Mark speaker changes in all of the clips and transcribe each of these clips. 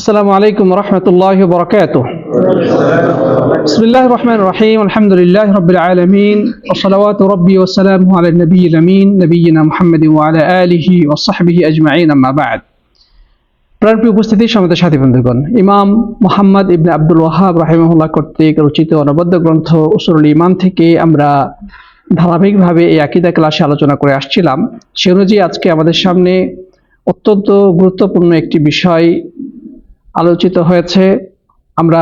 Speaker 1: السلام عليكم ورحمة الله وبركاته بسم الله الرحمن الرحيم الحمد لله رب العالمين وصلوات ربي وسلامه على النبي الأمين نبينا محمد وعلى آله وصحبه أجمعين أما بعد প্রাণপ্রিয় উপস্থিতি সমিত সাথী বন্ধুগণ ইমাম মোহাম্মদ ইবনে আব্দুল ওয়াহাব রাহিমহুল্লাহ কর্তৃক রচিত অনবদ্য গ্রন্থ উসুরুল ইমান থেকে আমরা ধারাবাহিকভাবে এই আকিদা ক্লাসে আলোচনা করে আসছিলাম সে অনুযায়ী আজকে আমাদের সামনে অত্যন্ত গুরুত্বপূর্ণ একটি বিষয় আলোচিত হয়েছে। আমরা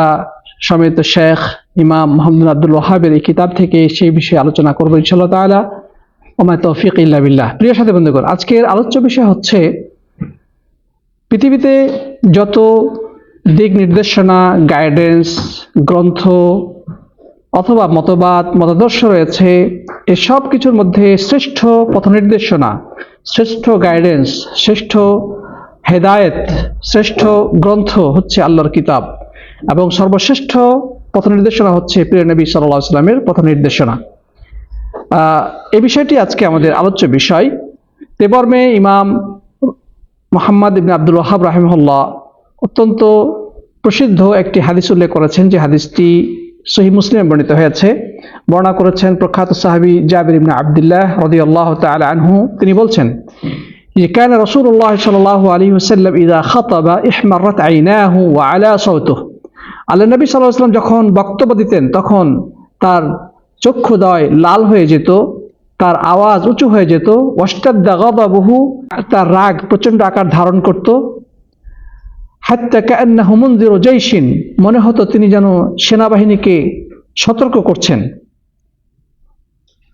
Speaker 1: সমিত শেখ ইমাম মোহাম্মদ আব্দুল ওয়াহাবের এই কিতাব থেকে সেই বিষয়ে আলোচনা করব ইনশাল্লাহ তাআলা। ওমায় তৌফিক ইল্লা বিল্লাহ। প্রিয় সাথী বন্ধুগণ, আজকের আলোচ্য বিষয় হচ্ছে পৃথিবীতে যত দিক নির্দেশনা গাইডেন্স গ্রন্থ অথবা মতবাদ, মতাদর্শ রয়েছে এসব কিছুর মধ্যে শ্রেষ্ঠ পথ নির্দেশনা শ্রেষ্ঠ গাইডেন্স শ্রেষ্ঠ হেদায়েত, শ্রেষ্ঠ গ্রন্থ হচ্ছে আল্লাহর কিতাব এবং সর্বশ্রেষ্ঠ পথ নির্দেশনা হচ্ছে প্রিয় নবী সাল্লাহ ইসলামের পথ নির্দেশনা এই বিষয়টি আজকে আমাদের আলোচ্য বিষয়। তেবর্মে ইমাম মোহাম্মদ ইবনে আব্দুল ওয়াহাব রাহিমহল্লা অত্যন্ত প্রসিদ্ধ একটি হাদিস উল্লেখ করেছেন যে হাদিসটি সহি মুসলিমে বর্ণিত হয়েছে। বর্ণনা করেছেন প্রখ্যাত সাহাবী জাবির ইবনে আবদুল্লাহ রদিয়াল্লাহ তাআলা আনহু। তিনি বলছেন كان رسول الله صلى الله عليه وسلم إذا خطب احمرت عيناه وعلى صوته আল্লাহ নবী সাল্লাহ সাল্লাম যখন বক্তব্য দিতেন তখন তার চক্ষুদয় লাল হয়ে যেত তার আওয়াজ উঁচু হয়ে যেত ওয়াস্তাদ্দা গাদাবহু তার রাগ প্রচণ্ড আকার ধারণ করত হাত্তা কান্না হুমন্দির জৈসিন মনে হতো তিনি যেন সেনাবাহিনীকে সতর্ক করছেন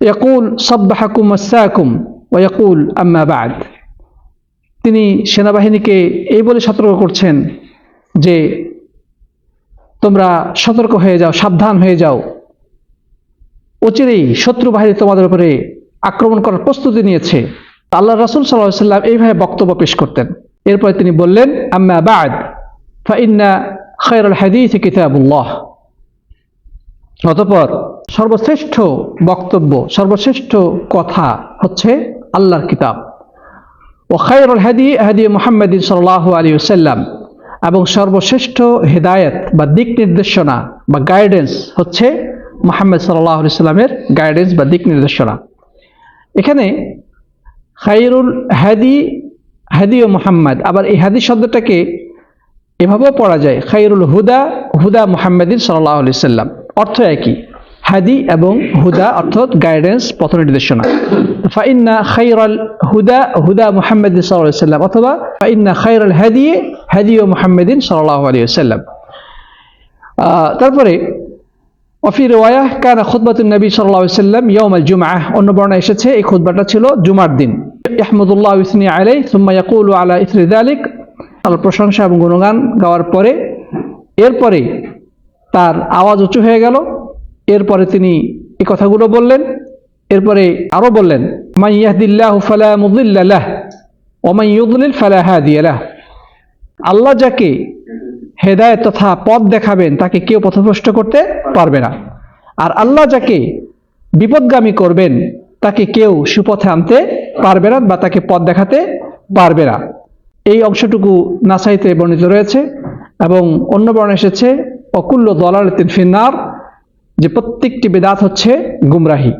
Speaker 1: ইয়াকুল সাব্বাহাকুম আসসাকুম ওয়াকুল আম্মা বাদ তিনি সেনাবাহিনীকে এই বলে সতর্ক করছেন যে তোমরা সতর্ক হয়ে যাও, সাবধান হয়ে যাও। অচিরেই শত্রু বাহিনী তোমাদের উপরে আক্রমণ করার প্রস্তুতি নিয়েছে। আল্লাহ রাসুল সাল্লাহ সাল্লাম এইভাবে বক্তব্য পেশ করতেন। এরপরে তিনি বললেন, আম্মা ফাইন্না খৈরুল হাদিস কিতাবুল্লাহ। অতপর সর্বশ্রেষ্ঠ বক্তব্য, সর্বশ্রেষ্ঠ কথা হচ্ছে আল্লাহর কিতাব। ও খায়রুল হাদি হাদি মোহাম্মদ সাল্লাহ আলী সাল্লাম এবং সর্বশ্রেষ্ঠ হেদায়েত বা দিক নির্দেশনা বা গাইডেন্স হচ্ছে মোহাম্মদ সাল্লাহ সাল্লামের গাইডেন্স বা দিক নির্দেশনা। এখানে খাইরুল হাদি হাদি ও মোহাম্মদ, আবার এই হাদি শব্দটাকে এভাবেও পড়া যায় খাইরুল হুদা হুদা মোহাম্মদিন সাল্লাহ আলি সাল্লাম অর্থ একই। হাদি এবং হুদা অর্থাৎ গাইডেন্স পথ নির্দেশনা। ফাইন্না খাইরাল হুদা হুদা আলি সাল্লাম অথবা ফাইন্না খাইরাল হাদি হাদি ও মুহাম্মদিন সাল্লাহ আলী সাল্লাম তারপরে, অফি রেওয়ায়া, কানা খুতবাতুন নবী সাল্লাহ সাল্লাম ইয়ম আল জুমআহ, অন্য বর্ণা এসেছে, এই খুতবাটা ছিল জুমার দিন। ইহমদুল্লাহ ইসনি আলাই সুম্মা ইয়াকুলু আলা ইসরি যালিক। আল্লাহর প্রশংসা এবং গুণগান গাওয়ার পরে, এরপরে তার আওয়াজ উঁচু হয়ে গেল। এরপরে তিনি এই কথাগুলো বললেন, এরপরে আরও বললেন ফালা আল্লাহ যাকে হেদায়েত তথা পথ দেখাবেন, তাকে কেউ পথভ্রষ্ট করতে পারবে না। আর আল্লাহ যাকে বিপদগামী করবেন, তাকে কেউ সুপথে আনতে পারবে না বা তাকে পথ দেখাতে পারবে না। এই অংশটুকু নাসাইতে বর্ণিত রয়েছে এবং অন্য বর্ণ এসেছে অকুল্য দলাল তিন ফিন্নার। যে প্রত্যেকটি বেদাত হচ্ছে গুমরাহি।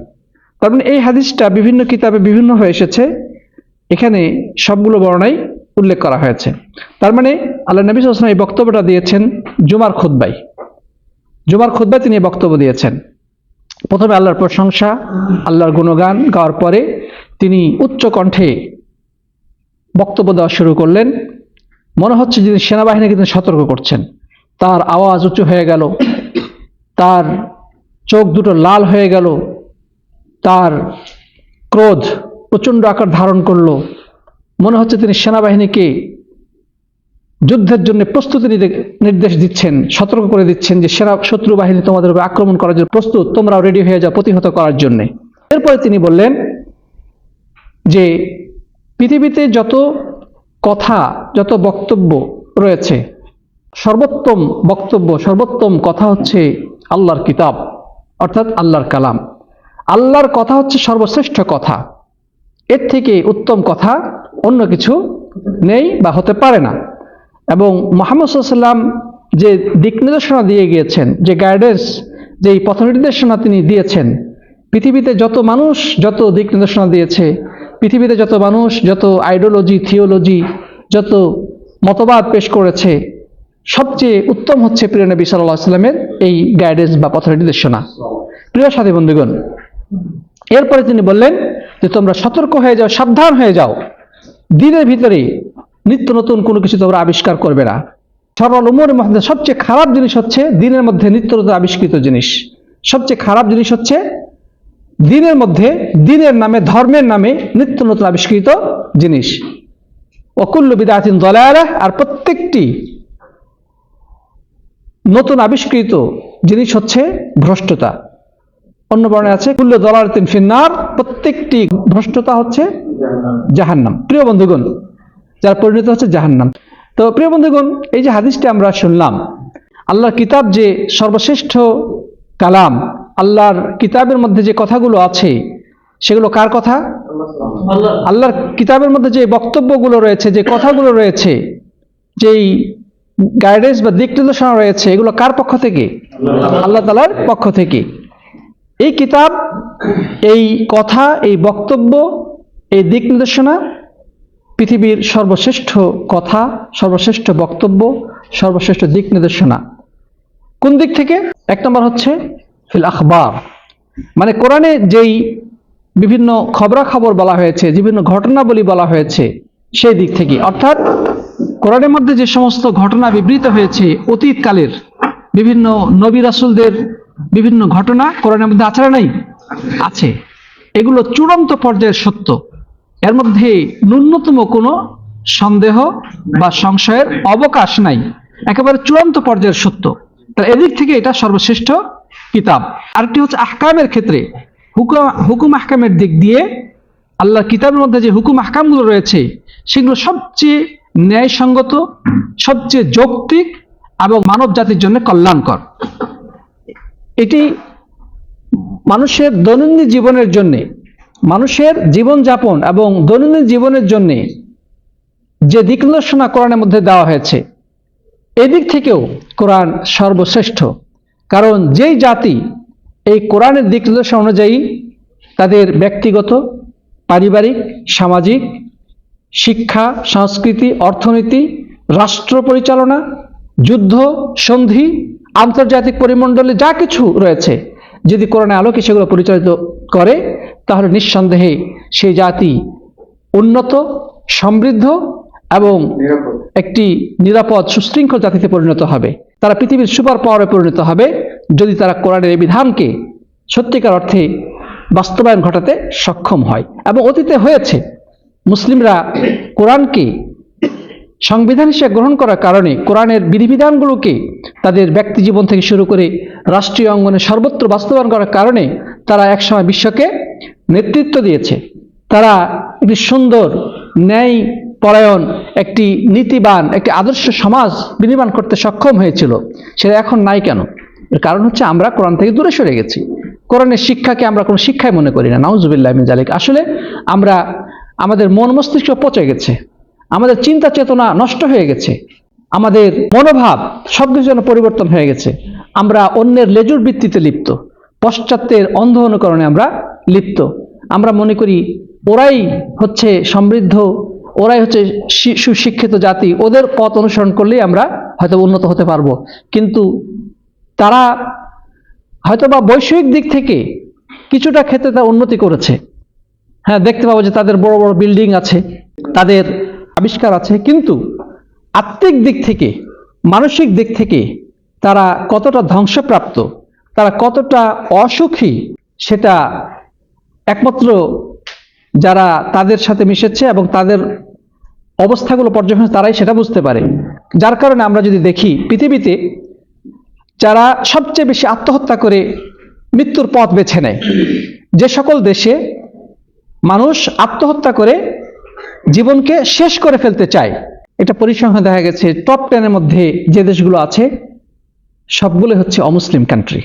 Speaker 1: তার মানে এই হাদিসটা বিভিন্ন কিতাবে বিভিন্ন হয়ে এসেছে। এখানে সবগুলো বর্ণাই উল্লেখ করা হয়েছে। তার মানে আল্লাহ নবী সাল্লাম এই বক্তব্যটা দিয়েছেন জুমার খুদ্বাই জুমার খুদ্বায় তিনি বক্তব্য দিয়েছেন। প্রথমে আল্লাহর প্রশংসা, আল্লাহর গুণগান গাওয়ার পরে তিনি উচ্চ কণ্ঠে বক্তব্য দেওয়া শুরু করলেন। মনে হচ্ছে যিনি সেনাবাহিনীকে তিনি সতর্ক করছেন। তার আওয়াজ উঁচু হয়ে গেল। তার চোখ দুটো লাল হয়ে গেল। তার ক্রোধ প্রচণ্ড আকার ধারণ করল। মনে হচ্ছে তিনি সেনাবাহিনীকে যুদ্ধের জন্য প্রস্তুতি নির্দেশ দিচ্ছেন, সতর্ক করে দিচ্ছেন যে সেনা শত্রু বাহিনী তোমাদের উপর আক্রমণ করার জন্য প্রস্তুত, তোমরাও রেডি হয়ে যাও প্রতিহত করার জন্য। এরপরে তিনি বললেন যে, পৃথিবীতে যত কথা, যত বক্তব্য রয়েছে, সর্বোত্তম বক্তব্য, সর্বোত্তম কথা হচ্ছে আল্লাহর কিতাব। অর্থাৎ আল্লাহর কালাম। আল্লাহর কথা হচ্ছে সর্বশ্রেষ্ঠ কথা। এর থেকে উত্তম কথা অন্য কিছু নেই বা হতে পারে না। এবং মোহাম্মদ সাল্লাম যে দিক নির্দেশনা দিয়ে গিয়েছেন, যে গাইডেন্স যে পথ নির্দেশনা তিনি দিয়েছেন, পৃথিবীতে যত মানুষ যত দিক নির্দেশনা দিয়েছে, পৃথিবীতে যত মানুষ যত আইডিওলজি থিওলজি যত মতবাদ পেশ করেছে সবচেয়ে উত্তম হচ্ছে প্রিয় নবী সাল্লাহ সাল্লামের এই গাইডেন্স বা পথ নির্দেশনা। প্রিয় সাথী বন্ধুগণ, এরপরে তিনি বললেন যে, তোমরা সতর্ক হয়ে যাও, সাবধান হয়ে যাও। দিনের ভিতরে নিত্য নতুন কোনো কিছু তোমরা আবিষ্কার করবে না। সরল উমরের মধ্যে সবচেয়ে খারাপ জিনিস হচ্ছে দিনের মধ্যে নিত্য নতুন আবিষ্কৃত জিনিস। সবচেয়ে খারাপ জিনিস হচ্ছে দিনের মধ্যে দিনের নামে, ধর্মের নামে নিত্য নতুন আবিষ্কৃত জিনিস। অকুল্ল বিদাতিন দলায়ালা আর প্রত্যেকটি নতুন আবিষ্কৃত জিনিস হচ্ছে ভ্রষ্টতা। অন্য বর্ণে আছে কুল্ল দলার তিন ফিন্নার প্রত্যেকটি ভ্রষ্টতা হচ্ছে জাহান্নাম। প্রিয় বন্ধুগণ যার পরিণত হচ্ছে জাহান্নাম। তো প্রিয় বন্ধুগণ এই যে হাদিসটি আমরা শুনলাম আল্লাহর কিতাব যে সর্বশ্রেষ্ঠ কালাম আল্লাহর কিতাবের মধ্যে যে কথাগুলো আছে সেগুলো কার কথা? আল্লাহর কিতাবের মধ্যে যে বক্তব্যগুলো রয়েছে যে কথাগুলো রয়েছে যেই গাইডেন্স বা দিক নির্দেশনা রয়েছে, এগুলো কার পক্ষ থেকে? আল্লাহ তালার পক্ষ থেকে। এই কিতাব, এই কথা, এই বক্তব্য, এই দিক নির্দেশনা পৃথিবীর সর্বশ্রেষ্ঠ কথা, সর্বশ্রেষ্ঠ বক্তব্য, সর্বশ্রেষ্ঠ দিক নির্দেশনা। কোন দিক থেকে? এক নম্বর হচ্ছে ফিল আখবার। মানে কোরআনে যেই বিভিন্ন খবরাখবর বলা হয়েছে, বিভিন্ন ঘটনাবলী বলা হয়েছে, সেই দিক থেকে। অর্থাৎ কোরআনের মধ্যে যে সমস্ত ঘটনা বিবৃত হয়েছে, অতীতকালের বিভিন্ন নবী রাসুলদের বিভিন্ন ঘটনা কোরআনের মধ্যে আছে নাই? আছে। এগুলো চূড়ান্ত পর্যায়ের সত্য। এর মধ্যে ন্যূনতম কোনো সন্দেহ বা সংশয়ের অবকাশ নাই। একেবারে চূড়ান্ত পর্যায়ের সত্য। তাহলে এদিক থেকে এটা সর্বশ্রেষ্ঠ কিতাব। আরেকটি হচ্ছে আহকামের ক্ষেত্রে। হুকুম হুকুম আহকামের দিক দিয়ে আল্লাহর কিতাবের মধ্যে যে হুকুম আহকামগুলো রয়েছে, সেগুলো সবচেয়ে ন্যায়সঙ্গত, সবচেয়ে যৌক্তিক এবং মানব জাতির জন্য কল্যাণকর। এটি মানুষের দৈনন্দিন জীবনের জন্যে, মানুষের জীবনযাপন এবং দৈনন্দিন জীবনের জন্যে যে দিক নির্দেশনা কোরআনের মধ্যে দেওয়া হয়েছে, এদিক থেকেও কোরআন সর্বশ্রেষ্ঠ। কারণ যেই জাতি এই কোরআনের দিক নির্দেশনা অনুযায়ী তাদের ব্যক্তিগত, পারিবারিক, সামাজিক শিক্ষা সংস্কৃতি অর্থনীতি রাষ্ট্র পরিচালনা যুদ্ধ সন্ধি আন্তর্জাতিক পরিমণ্ডলে যা কিছু রয়েছে যদি কোরআনের আলোকে সেগুলো পরিচালিত করে তাহলে নিঃসন্দেহে সেই জাতি উন্নত সমৃদ্ধ এবং একটি নিরাপদ সুশৃঙ্খল জাতিতে পরিণত হবে। তারা পৃথিবীর সুপার পাওয়ারে পরিণত হবে যদি তারা কোরআনের এই বিধানকে সত্যিকার অর্থে বাস্তবায়ন ঘটাতে সক্ষম হয়। এবং অতীতে হয়েছে মুসলিমরা কোরআনকে সংবিধান হিসেবে গ্রহণ করার কারণে কোরআনের বিধিবিধানগুলোকে তাদের ব্যক্তি জীবন থেকে শুরু করে রাষ্ট্রীয় অঙ্গনে সর্বত্র বাস্তবায়ন করার কারণে তারা একসময় বিশ্বকে নেতৃত্ব দিয়েছে। তারা একটি সুন্দর ন্যায় পরায়ণ একটি নীতিবান, একটি আদর্শ সমাজ বিনির্মাণ করতে সক্ষম হয়েছিল। সেটা এখন নাই কেন? এর কারণ হচ্ছে আমরা কোরআন থেকে দূরে সরে গেছি। কোরআনের শিক্ষাকে আমরা কোনো শিক্ষায় মনে করি না। নাউজুবিল্লাহ জালিক আসলে আমরা আমাদের মন মস্তিষ্ক পচে গেছে, আমাদের চিন্তা চেতনা নষ্ট হয়ে গেছে, আমাদের মনোভাব সব কিছু যেন পরিবর্তন হয়ে গেছে, আমরা অন্যের লেজুর বৃত্তিতে লিপ্ত, পশ্চাত্যের অন্ধ অনুকরণে আমরা লিপ্ত, আমরা মনে করি ওরাই হচ্ছে সমৃদ্ধ, ওরাই হচ্ছে সুশিক্ষিত জাতি, ওদের পথ অনুসরণ করলেই আমরা হয়তো উন্নত হতে পারব, কিন্তু তারা হয়তোবা বৈষয়িক দিক থেকে কিছুটা ক্ষেত্রে তারা উন্নতি করেছে। হ্যাঁ দেখতে পাবো যে তাদের বড় বড় বিল্ডিং আছে, তাদের আবিষ্কার আছে। কিন্তু আত্মিক দিক থেকে, মানসিক দিক থেকে তারা কতটা ধ্বংসপ্রাপ্ত, তারা কতটা অসুখী, সেটা একমাত্র যারা তাদের সাথে মিশেছে এবং তাদের অবস্থাগুলো পর্যবেক্ষণ তারাই সেটা বুঝতে পারে। যার কারণে আমরা যদি দেখি, পৃথিবীতে যারা সবচেয়ে বেশি আত্মহত্যা করে মৃত্যুর পথ বেছে নেয়, যে সকল দেশে মানুষ আত্মহত্যা করে জীবনকে শেষ করে ফেলতে চায়। এটা পরিসংখ্যান দেখা গেছে টপ টেনের মধ্যে যে দেশগুলো আছে সবগুলোই হচ্ছে অমুসলিম কান্ট্রি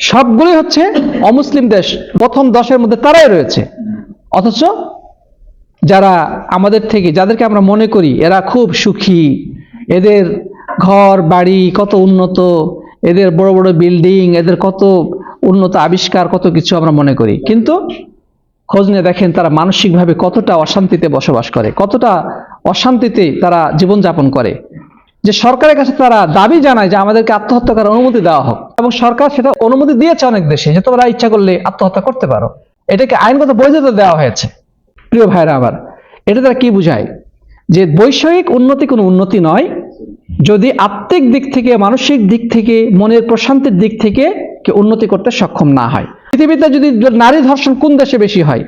Speaker 1: সবগুলোই হচ্ছে অমুসলিম দেশ। প্রথম দশের মধ্যে তারাই রয়েছে। অথচ যারা আমাদের থেকে যাদেরকে আমরা মনে করি এরা খুব সুখী। এদের ঘর বাড়ি কত উন্নত। এদের বড় বড় বিল্ডিং এদের কত উন্নত আবিষ্কার কত কিছু আমরা মনে করি। কিন্তু খোঁজ নিয়ে দেখেন তারা মানসিকভাবে কতটা অশান্তিতে বসবাস করে, কতটা অশান্তিতে তারা জীবনযাপন করে। যে সরকারের কাছে তারা দাবি জানায় যে আমাদেরকে আত্মহত্যা করার অনুমতি দেওয়া হোক, এবং সরকার সেটা অনুমতি দিয়েছে অনেক দেশে যে তোমরা ইচ্ছা করলে আত্মহত্যা করতে পারো। এটাকে আইনগত বৈধতা দেওয়া হয়েছে। প্রিয় ভাইরা আমার, এটা তারা কি বুঝায়? যে বৈষয়িক উন্নতি কোনো উন্নতি নয়, যদি আত্মিক দিক থেকে, মানসিক দিক থেকে, মনের প্রশান্তির দিক থেকে উন্নতি করতে সক্ষম না হয়। পৃথিবীতে যদি নারী ধর্ষণ কোন দেশে বেশি হয়?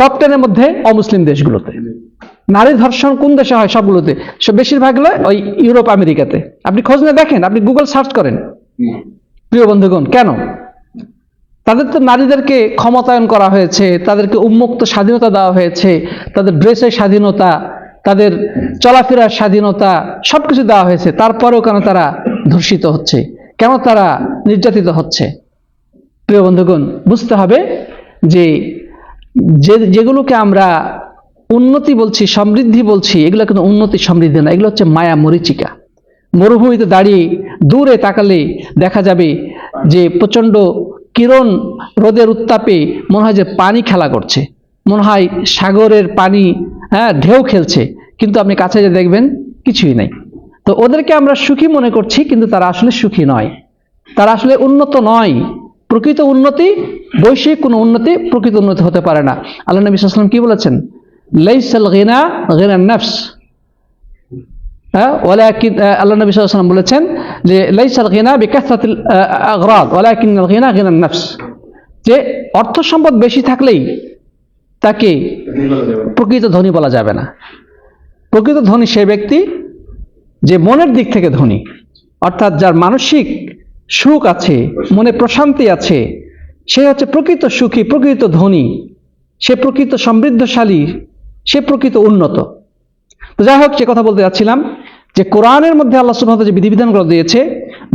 Speaker 1: টপ টেনের মধ্যে অমুসলিম দেশগুলোতে। নারী ধর্ষণ কোন দেশে হয় সবগুলোতে? সব বেশিরভাগ হলো ওই ইউরোপ আমেরিকাতে। আপনি খোঁজ নিয়ে দেখেন আপনি গুগল সার্চ করেন। প্রিয় বন্ধুগণ কেন? তাদের তো নারীদেরকে ক্ষমতায়ন করা হয়েছে তাদেরকে উন্মুক্ত স্বাধীনতা দেওয়া হয়েছে তাদের ড্রেসের স্বাধীনতা তাদের চলাফেরার স্বাধীনতা সবকিছু দেওয়া হয়েছে। তারপরেও কেন তারা ধর্ষিত হচ্ছে? কেন তারা নির্যাতিত হচ্ছে? প্রিয় বন্ধুগণ, বুঝতে হবে যে যেগুলোকে আমরা উন্নতি বলছি, সমৃদ্ধি বলছি, এগুলো কিন্তু উন্নতি সমৃদ্ধি না, এগুলো হচ্ছে মায়া মরিচিকা। মরুভূমিতে দাঁড়িয়ে দূরে তাকালে দেখা যাবে যে প্রচণ্ড কিরণ রোদের উত্তাপে মনে হয় যে পানি খেলা করছে। মনে হয় সাগরের পানি হ্যাঁ ঢেউ খেলছে, কিন্তু আপনি কাছে যে দেখবেন কিছুই নাই। তো ওদেরকে আমরা সুখী মনে করছি, কিন্তু তারা আসলে সুখী নয়। তারা আসলে উন্নত নয়। প্রকৃত উন্নতি, বৈশ্বিক কোনো উন্নতি প্রকৃত উন্নতি হতে পারে না। আল্লাহ নবী সাল্লাম কি বলেছেন? লাইসাল গিনা গিনা নফস। হ্যাঁ ওয়ালাকিন আল্লাহ নবী ওয়াসাল্লাম বলেছেন যে লাইসাল গিনা বিকাসরাতিল আগরাদ ওয়ালাকিন আল গিনা গিনা নফস। যে অর্থ সম্পদ বেশি থাকলেই তাকে প্রকৃত ধনী বলা যাবে না। প্রকৃত ধনী সে ব্যক্তি যে মনের দিক থেকে ধনী, অর্থাৎ যার মানসিক সুখ আছে, মনে প্রশান্তি আছে। সে হচ্ছে প্রকৃত সুখী, প্রকৃত ধনী। সে প্রকৃত সমৃদ্ধশালী, সে প্রকৃত উন্নত। তো যাই হোক, সে কথা বলতে যাচ্ছিলাম যে কোরআনের মধ্যে আল্লাহ তাআলা যে বিধিবিধানগুলো দিয়েছে,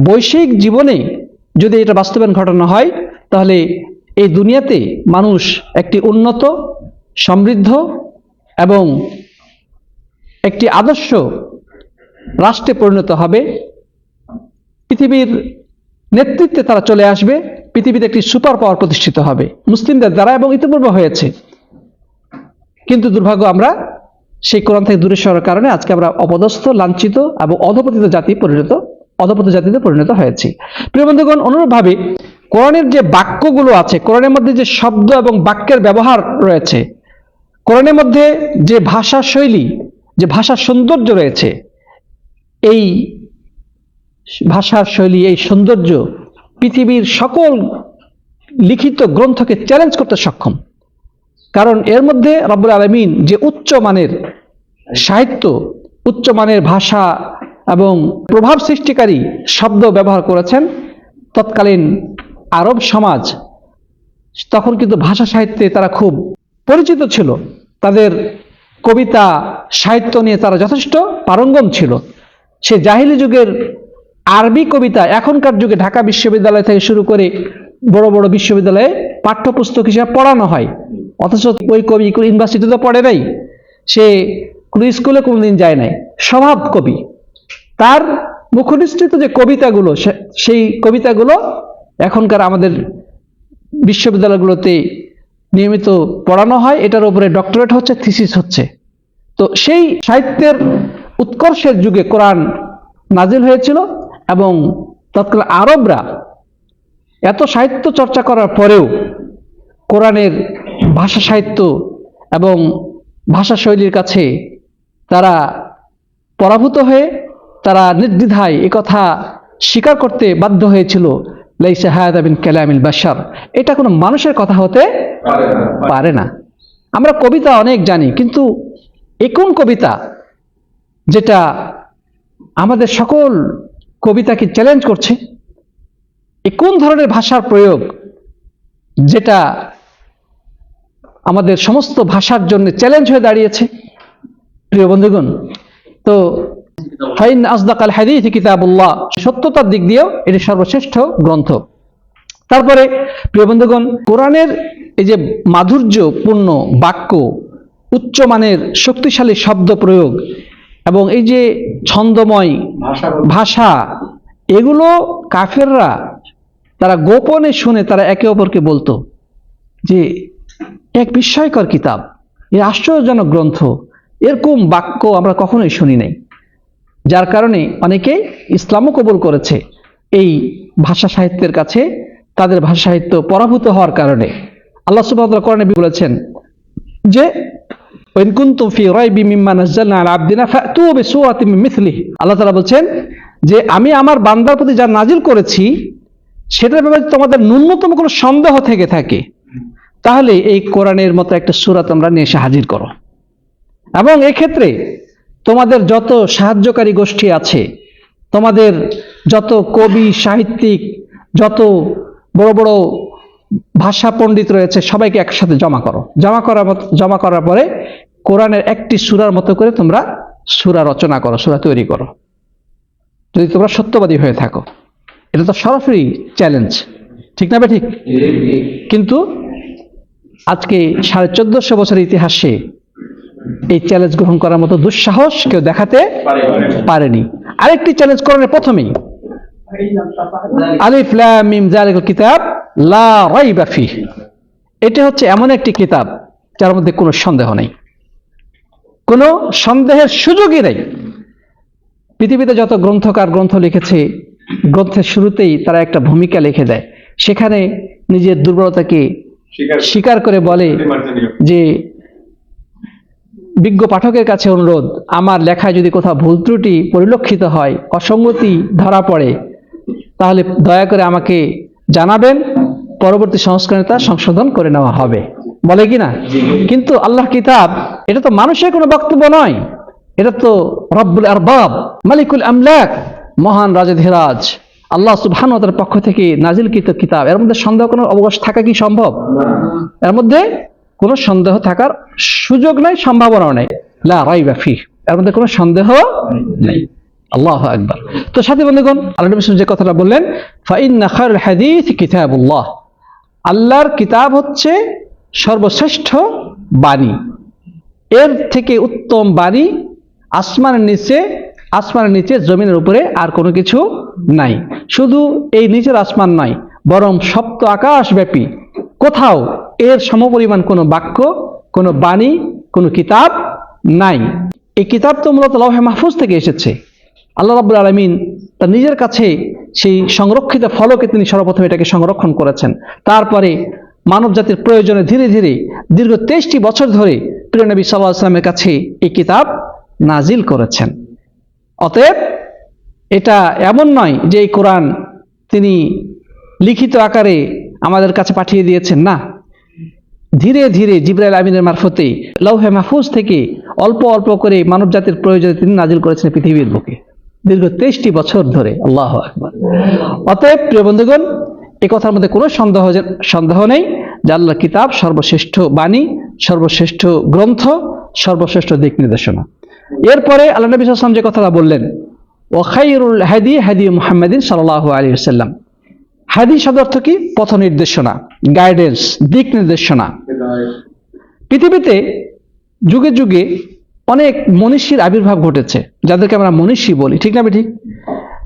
Speaker 1: বৈশ্বিক জীবনে যদি এটা বাস্তবায়ন ঘটানো হয়, তাহলে এই দুনিয়াতে মানুষ একটি উন্নত, সমৃদ্ধ এবং একটি আদর্শ রাষ্ট্রে পরিণত হবে। পৃথিবীর নেতৃত্বে তারা চলে আসবে, পৃথিবীতে একটি সুপার পাওয়ার প্রতিষ্ঠিত হবে। মুসলিমদের দ্বারা এবং ইতিপূর্বে হয়েছে। কিন্তু দুর্ভাগ্য, আমরা সেই কোরআন থেকে দূরে সরার কারণে আজকে আমরা অপদস্থ, লাঞ্ছিত এবং অধপতিত জাতি পরিণত অধপত জাতিতে পরিণত হয়েছি। প্রিয় বন্ধুগণ, অনুরূপভাবে কোরআনের যে বাক্যগুলো আছে, কোরআনের মধ্যে যে শব্দ এবং বাক্যের ব্যবহার রয়েছে, কোরআনের মধ্যে যে ভাষা শৈলী যে ভাষার সৌন্দর্য রয়েছে, এই ভাষার শৈলী এই সৌন্দর্য পৃথিবীর সকল লিখিত গ্রন্থকে চ্যালেঞ্জ করতে সক্ষম। কারণ এর মধ্যে রব্বুল আলমিন যে উচ্চ মানের সাহিত্য, উচ্চ মানের ভাষা এবং প্রভাব সৃষ্টিকারী শব্দ ব্যবহার করেছেন, তৎকালীন আরব সমাজ, তখন কিন্তু ভাষা সাহিত্যে তারা খুব পরিচিত ছিল। তাদের কবিতা, সাহিত্য নিয়ে তারা যথেষ্ট পারঙ্গম ছিল। সে জাহিলি যুগের আরবি কবিতা এখনকার যুগে ঢাকা বিশ্ববিদ্যালয় থেকে শুরু করে বড় বড় বিশ্ববিদ্যালয়ে পাঠ্যপুস্তক হিসেবে পড়ানো হয়। অথচ ওই কবি কোনো ইউনিভার্সিটিতে পড়ে নাই। সে কোনো স্কুলে কোনোদিন যায় নাই। স্বভাব কবি। তার মুখনিসৃত যে কবিতাগুলো সেই কবিতাগুলো এখনকার আমাদের বিশ্ববিদ্যালয়গুলোতে নিয়মিত পড়ানো হয়। এটার উপরে ডক্টরেট হচ্ছে থিসিস হচ্ছে। তো সেই সাহিত্যের উৎকর্ষের যুগে কোরআন নাজিল হয়েছিল এবং তৎকালীন আরবরা এত সাহিত্য চর্চা করার পরেও কোরআনের ভাষা সাহিত্য এবং ভাষা শৈলীর কাছে তারা পরাভূত হয়ে তারা নির্দ্বিধায় এ কথা স্বীকার করতে বাধ্য হয়েছিল লাইসা হায়াত বিন কালামিল বাশার। এটা কোনো মানুষের কথা হতে পারে না। আমরা কবিতা অনেক জানি কিন্তু এ কোন কবিতা যেটা আমাদের সকল কবিতাকে চ্যালেঞ্জ করছে। এ কোন ধরনের ভাষার প্রয়োগ যেটা আমাদের সমস্ত ভাষার জন্য চ্যালেঞ্জ হয়ে দাঁড়িয়েছে? প্রিয় বন্ধুগণ, তো ফাইন আসদাকাল হাদিস কিতাবুল্লাহ, সত্যতার দিক দিয়েও এটি সর্বশ্রেষ্ঠ গ্রন্থ। তারপরে, প্রিয় বন্ধুগণ, কোরআনের এই যে মাধুর্যপূর্ণ বাক্য উচ্চমানের শক্তিশালী শব্দ প্রয়োগ এবং এই যে ছন্দময় ভাষা এগুলো কাফেররা তারা গোপনে শুনে তারা একে অপরকে বলতো যে এক বিস্ময়কর কিতাব এ আশ্চর্যজনক গ্রন্থ। এরকম বাক্য আমরা কখনোই শুনি নাই। যার কারণে অনেকে ইসলামও কবুল করেছে এই ভাষা সাহিত্যের কাছে তাদের ভাষা সাহিত্য পরাভূত হওয়ার কারণে। আল্লাহ সুবাহ করণে বলেছেন যে ওয়াইন কুনতুম ফি রাইবি মিম্মা নাযালনা আলা আবদিনা ফাতু বিসূরাতিন মিন মিথলিহি আল্লাহ তাআলা বলছেন যে আমি আমার বান্দার প্রতি যা নাজিল করেছি, সেটার ব্যাপারে তোমাদের ন্যূনতম কোনো সন্দেহ থেকে থাকে, তাহলে এই কোরআনের মতো একটা সূরা তোমরা নিয়ে এসে হাজির করো। এবং এক্ষেত্রে তোমাদের যত সাহায্যকারী গোষ্ঠী আছে, তোমাদের যত কবি, সাহিত্যিক, যত বড় বড় ভাষা পণ্ডিত রয়েছে, সবাইকে একসাথে জমা করো। জমা করার মতো জমা করার পরে কোরআনের একটি সুরার মতো করে তোমরা সুরা রচনা করো, সুরা তৈরি করো। যদি তোমরা সত্যবাদী হয়ে থাকো, এটা তো সরাসরি চ্যালেঞ্জ ঠিক না ঠিক কিন্তু আজকে সাড়ে চোদ্দশো বছরের ইতিহাসে এই চ্যালেঞ্জ গ্রহণ করার মতো দুঃসাহস কেউ দেখাতে পারেনি। আরেকটি চ্যালেঞ্জ করণের প্রথমেই আলিফ, লাম, মিম জালিকুল কিতাব লা এটা হচ্ছে এমন একটি কিতাব যার মধ্যে কোনো সন্দেহ নেই। কোনো সন্দেহের সুযোগই নেই। পৃথিবীতে যত গ্রন্থকার গ্রন্থ লিখেছে গ্রন্থের শুরুতেই তারা একটা ভূমিকা লিখে দেয়। সেখানে নিজের দুর্বলতাকে স্বীকার করে। বলে যে বিজ্ঞ পাঠকের কাছে অনুরোধ আমার লেখায় যদি কোথাও ভুল ত্রুটি পরিলক্ষিত হয় অসঙ্গতি ধরা পড়ে তাহলে দয়া করে আমাকে জানাবেন। পরবর্তী সংস্করণে তা সংশোধন করে নেওয়া হবে। বলে কি না? কিন্তু আল্লাহ কিতাব এটা তো মানুষের কোনো বক্তব্য নয়। এটা তো রব্বুল আরবাব মালিকুল আমলাক মহান রাজাধিরাজ আল্লাহ সুবহানতার পক্ষ থেকে নাজিলকৃত কিতাব। এর মধ্যে সন্দেহ কোনো অবকাশ থাকা কি সম্ভব? এর মধ্যে কোনো সন্দেহ থাকার সুযোগ নাই সম্ভাবনাও নেই। লা ফি এর মধ্যে কোনো সন্দেহ নেই। আল্লাহ আকবার। তো সাথী বন্ধুগণ আল্লাহ যে কথাটা বললেন খায়রুল হাদিস কিতাবুল্লাহ। আল্লাহর কিতাব হচ্ছে সর্বশ্রেষ্ঠ বাণী। এর থেকে উত্তম বাণী আসমানের নিচে আসমানের নিচে জমিনের উপরে আর কোনো কিছু নাই। শুধু এই নিচের আসমান নয়, বরং সপ্ত আকাশ ব্যাপী কোথাও এর সমপরিমাণ কোনো বাক্য, কোনো বাণী, কোনো কিতাব নাই। এই কিতাব তো মূলত লৌহে মাহফুজ থেকে এসেছে। আল্লাহ রাব্বুল আলমিন তার নিজের কাছে সেই সংরক্ষিত ফলকে তিনি সর্বপ্রথম এটাকে সংরক্ষণ করেছেন। তারপরে মানব জাতির প্রয়োজনে ধীরে ধীরে দীর্ঘ তেইশটি বছর ধরে প্রিয় নবী সাল্লাহ আসলামের কাছে এই কিতাব নাজিল করেছেন। অতএব এটা এমন নয় যে এই কোরআন তিনি লিখিত আকারে আমাদের কাছে পাঠিয়ে দিয়েছেন, না। ধীরে ধীরে জিব্রাইল আমিনের মারফতে লৌহে মাহফুজ থেকে অল্প অল্প করে মানব জাতির প্রয়োজনে তিনি নাজিল করেছেন পৃথিবীর বুকে। দীর্ঘ তেইশটি বছর ধরে। আল্লাহ আকবার। অতএব প্রিয় বন্ধুগণ এ কথার মধ্যে কোনো সন্দেহ সন্দেহ নেই যে আল্লাহ কিতাব সর্বশ্রেষ্ঠ বাণী সর্বশ্রেষ্ঠ গ্রন্থ সর্বশ্রেষ্ঠ দিক নির্দেশনা। এরপরে আল্লাহ নবী সাল্লাম যে কথাটা বললেন ও খাইরুল হাদি হাদি মুহাম্মদিন সাল্লাহ আলী সাল্লাম হাদি শব্দ অর্থ কি? পথ নির্দেশনা গাইডেন্স দিক নির্দেশনা। পৃথিবীতে যুগে যুগে অনেক মনীষীর আবির্ভাব ঘটেছে যাদেরকে আমরা মনীষী বলি ঠিক না ঠিক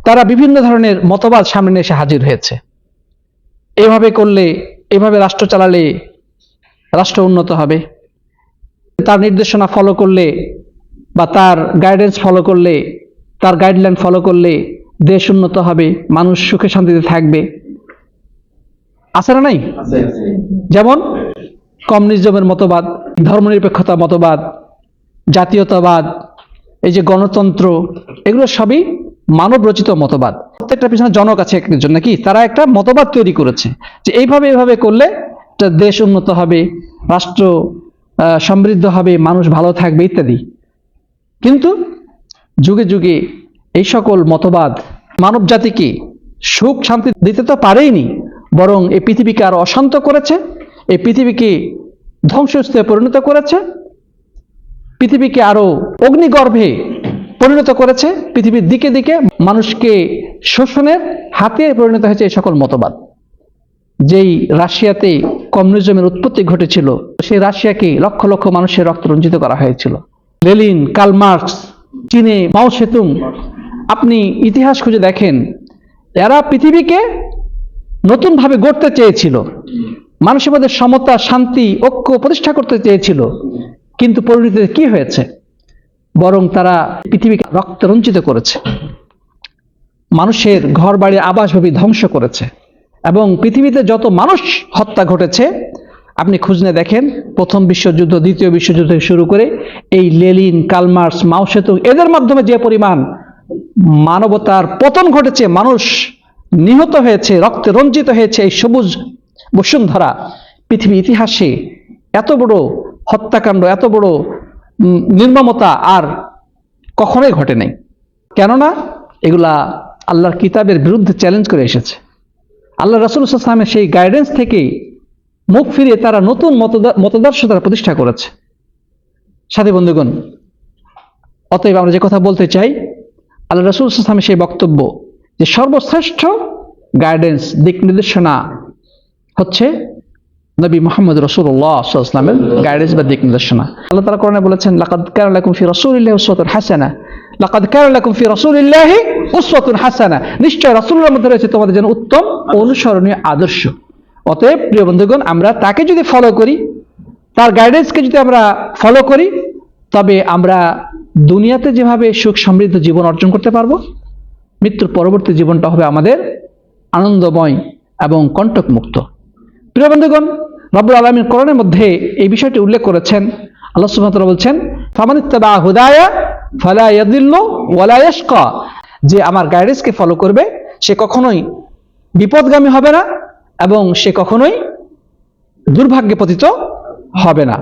Speaker 1: তারা বিভিন্ন ধরনের মতবাদ সামনে এসে হাজির হয়েছে। এভাবে করলে এভাবে রাষ্ট্র চালালে রাষ্ট্র উন্নত হবে। তার নির্দেশনা ফলো করলে বা তার গাইডেন্স ফলো করলে তার গাইডলাইন ফলো করলে দেশ উন্নত হবে মানুষ সুখে শান্তিতে থাকবে। আছে না নাই? যেমন কমিউনিজমের মতবাদ ধর্মনিরপেক্ষতা মতবাদ জাতীয়তাবাদ, এই যে গণতন্ত্র, এগুলো সবই মানব রচিত মতবাদ। প্রত্যেকটা পিছনে জনক আছে একজন নাকি? তারা একটা মতবাদ তৈরি করেছে যে এইভাবে এইভাবে করলে দেশ উন্নত হবে, রাষ্ট্র সমৃদ্ধ হবে, মানুষ ভালো থাকবে, ইত্যাদি। কিন্তু যুগে যুগে এই সকল মতবাদ মানব জাতিকে সুখ শান্তি দিতে তো পারেইনি, বরং এই পৃথিবীকে আরও অশান্ত করেছে, এই পৃথিবীকে ধ্বংসস্তূপে পরিণত করেছে পৃথিবীকে আরও অগ্নিগর্ভে পরিণত করেছে, পৃথিবীর দিকে দিকে মানুষকে শোষণের হাতে পরিণত হয়েছে এই সকল মতবাদ। যেই রাশিয়াতে কমিউনিজমের উৎপত্তি ঘটেছিল, সেই রাশিয়াকে লক্ষ লক্ষ মানুষের রক্ত রঞ্জিত করা হয়েছিল। লেলিন, কার্ল মার্কস, চীনে মাও সেতুং, আপনি ইতিহাস খুঁজে দেখেন, এরা পৃথিবীকে নতুনভাবে গড়তে চেয়েছিল। মানুষের মধ্যে সমতা, শান্তি, ঐক্য প্রতিষ্ঠা করতে চেয়েছিল। কিন্তু পরিণতিতে কি হয়েছে? বরং তারা পৃথিবীকে রক্ত রঞ্চিত করেছে। মানুষের ঘর বাড়ি আবাসভূমি ধ্বংস করেছে। এবং পৃথিবীতে যত মানুষ হত্যা ঘটেছে, আপনি খুঁজনে দেখেন, প্রথম বিশ্বযুদ্ধ, দ্বিতীয় বিশ্বযুদ্ধ শুরু করে এই লেলিন, কালমার্স মাওসেতু এদের মাধ্যমে যে পরিমাণ মানবতার পতন ঘটেছে, মানুষ নিহত হয়েছে, রক্তে রঞ্জিত হয়েছে এই সবুজ বসুন্ধরা পৃথিবী ইতিহাসে এত বড় হত্যাকাণ্ড, এত বড় নির্মমতা আর কখনোই ঘটে নাই। কেননা, এগুলা আল্লাহর কিতাবের বিরুদ্ধে চ্যালেঞ্জ করে এসেছে। আল্লাহ রাসুল ইসলামের সেই গাইডেন্স থেকে মুখ ফিরিয়ে তারা নতুন মতদা- মতাদর্শ তারা প্রতিষ্ঠা করেছে। সাথী বন্ধুগণ, অতএব আমরা যে কথা বলতে চাই, আল্লাহ রাসুল ইসলামের সেই বক্তব্য যে সর্বশ্রেষ্ঠ গাইডেন্স দিক নির্দেশনা হচ্ছে নবী মোহাম্মদ রসুল্লাহ ইসলামের গাইডেন্স বা দিক নির্দেশনা। আল্লাহ তালা কোরআনে বলেছেন, লাকাদ কানা লাকুম ফি রাসূলিল্লাহি উসওয়াতুন হাসানা। লাকাদ কানা লাকুম ফি রাসূলিল্লাহি উসওয়াতুন হাসানা। নিশ্চয় রাসূলুল্লাহর মধ্যে রয়েছে তোমাদের জন্য উত্তম, অনুসরণীয়, আদর্শ। অতএব, প্রিয় বন্ধুগণ, আমরা তাকে যদি ফলো করি, তার গাইডেন্সকে যদি আমরা ফলো করি, তবে আমরা দুনিয়াতে যেভাবে সুখ সমৃদ্ধ জীবন অর্জন করতে পারব, মৃত্যুর পরবর্তী জীবনটা হবে আমাদের আনন্দময় এবং কণ্টকমুক্ত। প্রিয় বন্ধুগণ, রব্বুল আলমীর কোরআনের মধ্যে এই বিষয়টি উল্লেখ করেছেন। আল্লাহ সুবহানাহু বলছেন হুদায়া যে আমার গাইডেন্সকে ফলো করবে, সে কখনোই বিপদগামী হবে না এবং সে কখনোই দুর্ভাগ্যে পতিত হবে না।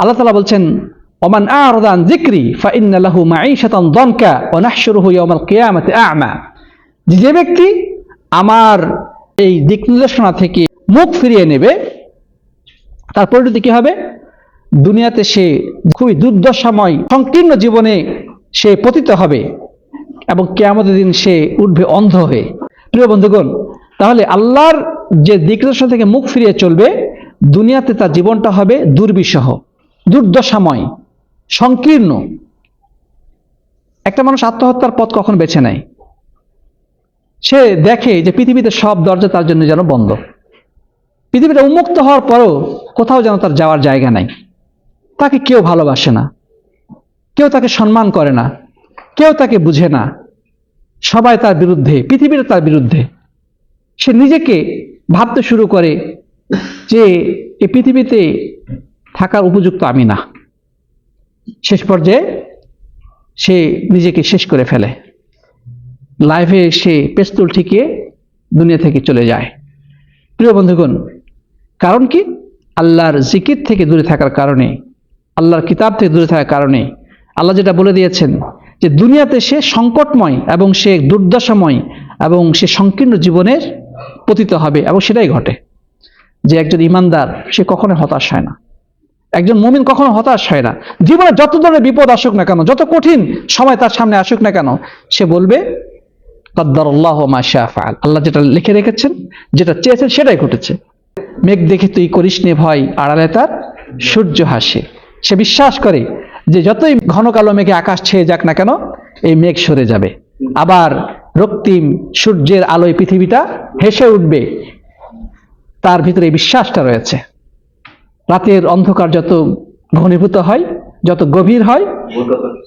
Speaker 1: আল্লাহ তাআলা বলছেন, ওমান আরদান যিকরি ফাইন্না লাহু মাঈশাতান দনকা ওয়া নাহশুরুহু ইয়াওমাল কিয়ামাতি আ'মা। যে ব্যক্তি আমার এই দিক নির্দেশনা থেকে মুখ ফিরিয়ে নেবে। তার পরিণতি কি হবে? দুনিয়াতে সে খুবই দুর্দশাময়, সংকীর্ণ জীবনে সে পতিত হবে এবং কেয়ামতের দিন সে উঠবে অন্ধ হয়ে। প্রিয় বন্ধুগণ, তাহলে আল্লাহর যে দিক নির্দেশনা থেকে মুখ ফিরিয়ে চলবে, দুনিয়াতে তার জীবনটা হবে দুর্বিষহ, দুর্দশাময়, সংকীর্ণ। একটা মানুষ আত্মহত্যার পথ কখন বেছে নেয়? সে দেখে যে পৃথিবীতে সব দরজা তার জন্য যেন বন্ধ। পৃথিবীটা উন্মুক্ত হওয়ার পরও কোথাও যেন তার যাওয়ার জায়গা নাই। তাকে কেউ ভালোবাসে না। কেউ তাকে সম্মান করে না। কেউ তাকে বুঝে না। সবাই তার বিরুদ্ধে, পৃথিবীটা তার বিরুদ্ধে। সে নিজেকে ভাবতে শুরু করে যে এই পৃথিবীতে থাকার উপযুক্ত আমি না। শেষ পর্যায়ে সে নিজেকে শেষ করে ফেলে। লাইফে সে পেস্তুল ঠিকিয়ে দুনিয়া থেকে চলে যায়। প্রিয় বন্ধুগণ কারণ কি? আল্লাহর জিকির থেকে দূরে থাকার কারণে, আল্লাহর কিতাব থেকে দূরে থাকার কারণে। আল্লাহ যেটা বলে দিয়েছেন যে, দুনিয়াতে সে সংকটময় এবং সে দুর্দশাময় এবং সে সংকীর্ণ জীবনের পতিত হবে এবং সেটাই ঘটে। যে একজন ইমানদার, সে কখনো হতাশ হয় না। একজন মমিন কখনো হতাশ হয় না। জীবনে যত ধরনের বিপদ আসুক না কেন, যত কঠিন সময় তার সামনে আসুক না কেন, সে বলবে, কদ্দারল্লাহ মা শাহ ফাআল। আল্লাহ যেটা লিখে রেখেছেন, যেটা চেয়েছেন সেটাই ঘটেছে। মেঘ দেখে তুই করিস নে ভয়, আড়ালে তার সূর্য হাসে। সে বিশ্বাস করে যে যতই ঘন কালো মেঘে আকাশ ছেয়ে যাক না কেন, এই মেঘ সরে যাবে। আবার রক্তিম সূর্যের আলোয় পৃথিবীটা হেসে উঠবে। তার ভিতরে এই বিশ্বাসটা রয়েছে। রাতের অন্ধকার যত ঘনীভূত হয়, যত গভীর হয়,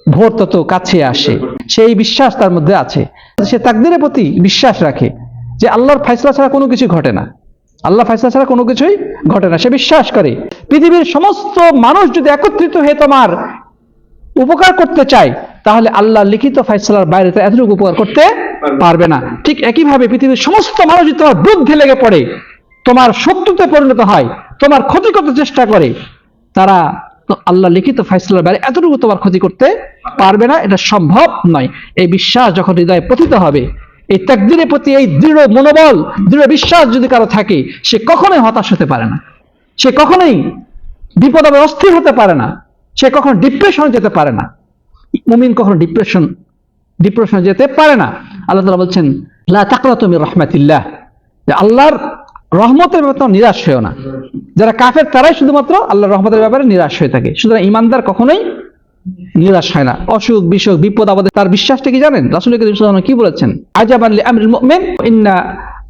Speaker 1: ভোর তত কাছে আসে। সেই বিশ্বাস তার মধ্যে আছে। সে তাকদিরের প্রতি বিশ্বাস রাখে যে আল্লাহর ফয়সলা ছাড়া কোনো কিছু ঘটে না। আল্লাহ ফয়সলা ছাড়া কোনো কিছুই ঘটে না। সে বিশ্বাস করে। পৃথিবীর সমস্ত মানুষ যদি একত্রিত হয়ে তোমার উপকার করতে চায়, তাহলে আল্লাহ লিখিত ফয়সলার বাইরে তো এতটুকু উপকার করতে পারবে না। ঠিক একইভাবে পৃথিবীর সমস্ত মানুষ যদি তোমার বুদ্ধি লেগে পড়ে, তোমার শত্রুতে পরিণত হয়, তোমার ক্ষতি করতে চেষ্টা করে, তারা তো আল্লাহ লিখিত ফয়সলার বাইরে এতটুকু তোমার ক্ষতি করতে পারবে না। এটা সম্ভব নয়। এই বিশ্বাস যখন হৃদয়ে পতিত হবে এই তাকদিরের প্রতি এই দৃঢ় মনোবল, দৃঢ় বিশ্বাস যদি কারও থাকে, সে কখনোই হতাশ হতে পারে না। সে কখনোই বিপদ আবার অস্থির হতে পারে না। সে কখনো ডিপ্রেশনে যেতে পারে না। মুমিন কখনো ডিপ্রেশন ডিপ্রেশনে যেতে পারে না। আল্লাহ তালা বলছেন, লা তাকলা তুমি রহমাতিল্লাহ। যে আল্লাহর রহমতের ব্যাপারে নিরাশ হয়েও না। যারা কাফের, তারাই শুধুমাত্র আল্লাহর রহমতের ব্যাপারে নিরাশ হয়ে থাকে। সুতরাং ইমানদার কখনোই নিরাশ হয় না। অসুখ, বিসুখ, বিপদ আপদে তার বিশ্বাসটা কি জানেন? রাসূল কি বলেছেন? মুমিন ইন্না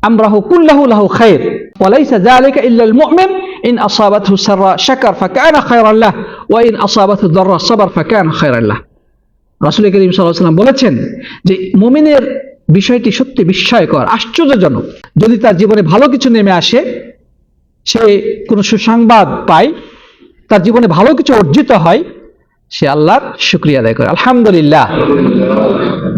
Speaker 1: আমরাহু কুল্লাহু লাহু খাইর। ওয়া লাইসা যালিকা ইল্লা আল মুমিন। ইন আসাবাতহু সাররা শাকার ফাকানা ওয়া ইন আসাবাতহু দাররা ফাকানা রাসূল করিম সাল্লাল্লাহু বলেছেন যে, মুমিনের বিষয়টি সত্যি বিস্ময়কর, আশ্চর্যজনক। যদি তার জীবনে ভালো কিছু নেমে আসে, সে কোনো সুসংবাদ পায়, তার জীবনে ভালো কিছু অর্জিত হয় সে আল্লাহর শুক্রিয়া আদায় করে। আলহামদুলিল্লাহ।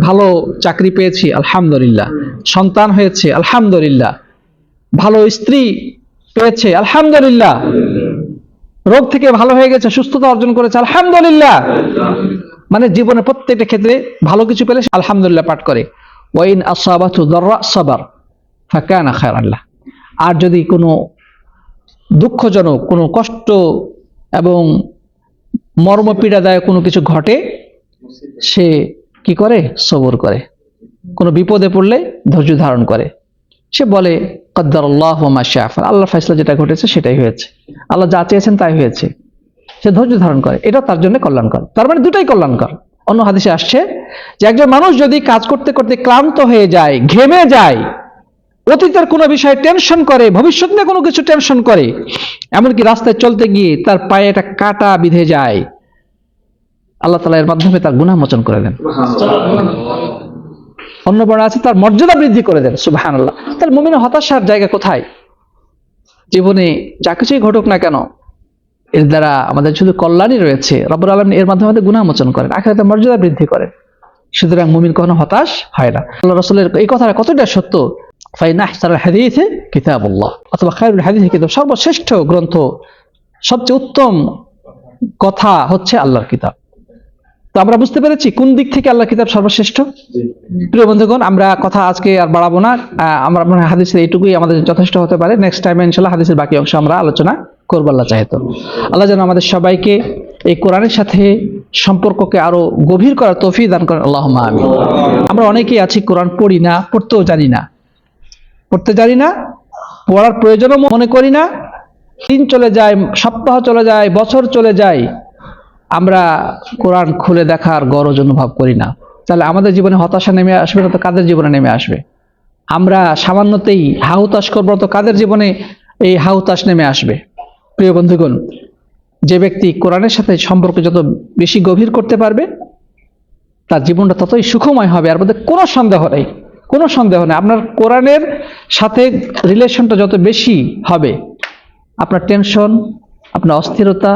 Speaker 1: ভালো চাকরি পেয়েছি, আলহামদুলিল্লাহ। সন্তান হয়েছে, আলহামদুলিল্লাহ। ভালো স্ত্রী পেয়েছে, আলহামদুলিল্লাহ। রোগ থেকে ভালো হয়ে গেছে, সুস্থতা অর্জন করেছে, আলহামদুলিল্লাহ। মানে জীবনের প্রত্যেকটা ক্ষেত্রে ভালো কিছু পেলে আলহামদুলিল্লাহ পাঠ করে। ওয়াইন আসাবাতু সাবার, ফাকানা খায়রাল্লাহ আর যদি কোনো দুঃখজনক, কোনো কষ্ট এবং মর্ম পীড়াদায়ক কোনো কিছু ঘটে, সে কি করে? সবর করে। কোনো বিপদে পড়লে ধৈর্য ধারণ করে। সে বলে কদ্দার আল্লাহ মাশাফাল আল্লাহ ফয়সলা যেটা ঘটেছে সেটাই হয়েছে। আল্লাহ যা চেয়েছেন তাই হয়েছে। সে ধৈর্য ধারণ করে। এটা তার জন্য কল্যাণকর। তার মানে দুটাই কল্যাণকর। অন্য হাদিসে আসছে যে একজন মানুষ যদি কাজ করতে করতে ক্লান্ত হয়ে যায়, ঘেমে যায় অতীতের কোনো বিষয়ে টেনশন করে ভবিষ্যৎ নিয়ে কোনো কিছু টেনশন করে এমনকি রাস্তায় চলতে গিয়ে তার পায়ে একটা কাটা বিঁধে যায় আল্লাহ তালা এর মাধ্যমে তার গুনাহ মোচন করে দেন। অন্য আছে তার মর্যাদা বৃদ্ধি করে দেন সুবাহান আল্লাহ তাহলে মুমিনের হতাশার জায়গা কোথায়? জীবনে যা কিছুই ঘটুক না কেন এর দ্বারা আমাদের শুধু কল্যাণই রয়েছে। রব্বুল আলম এর মাধ্যমে আমাদের গুনাহ মোচন করেন আখেরাতে মর্যাদা বৃদ্ধি করেন। সুতরাং মুমিন কখনো হতাশ হয় না। আল্লাহ রসুলের এই কথাটা কতটা সত্য হাদিসে কিতাবুল্লাহ অথবা খায়রুল হাদিসে কিতাব সর্বশ্রেষ্ঠ গ্রন্থ সবচেয়ে উত্তম কথা হচ্ছে আল্লাহর কিতাব। তো আমরা বুঝতে পেরেছি কোন দিক থেকে আল্লাহর কিতাব সর্বশ্রেষ্ঠ? প্রিয় বন্ধুগণ আমরা কথা আজকে আর বাড়াবো না। আমরা মনে হাদিসের এইটুকুই আমাদের যথেষ্ট হতে পারে। নেক্সট টাইম ইনশাল্লাহ হাদিসের বাকি অংশ আমরা আলোচনা করব আল্লাহ চাহেতো আল্লাহ যেন আমাদের সবাইকে এই কোরআনের সাথে সম্পর্ককে আরও গভীর করার তৌফি দান করেন। আল্লাহ আমি আমরা অনেকেই আছি কোরআন পড়ি না পড়তেও জানি না। পড়তে জানি না, পড়ার প্রয়োজনও মনে করি না। দিন চলে যায়, সপ্তাহ চলে যায়, বছর চলে যায়, আমরা কোরআন খুলে দেখার গরজ অনুভব করি না। তাহলে আমাদের জীবনে হতাশা নেমে আসবে না তো কাদের জীবনে নেমে আসবে? আমরা সামান্যতেই হাহুতাশ করব তো কাদের জীবনে এই হাহুতাশ নেমে আসবে? প্রিয় বন্ধুগণ, যে ব্যক্তি কোরআনের সাথে সম্পর্ক যত বেশি গভীর করতে পারবে, তার জীবনটা ততই সুখময় হবে, আর মধ্যে কোনো সন্দেহ নেই। কোনো সন্দেহ নেই। আপনার কোরআনের সাথে রিলেশনটা যত বেশি হবে, আপনার টেনশন আপনার অস্থিরতা,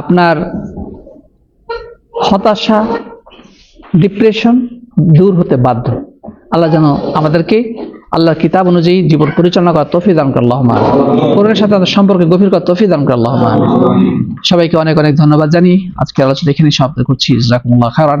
Speaker 1: আপনার হতাশা ডিপ্রেশন দূর হতে বাধ্য। আল্লাহ যেন আমাদেরকে আল্লাহর কিতাব অনুযায়ী জীবন পরিচালনা করার তফি দান করে আল্লাহ কোরআনের সাথে আমাদের সম্পর্কে গভীর করার তফি দান করে আল্লাহ সবাইকে অনেক অনেক ধন্যবাদ জানি আজকে আলোচনা এখানে সমাপ্ত করছি। জাকুমুল্লাহ খারান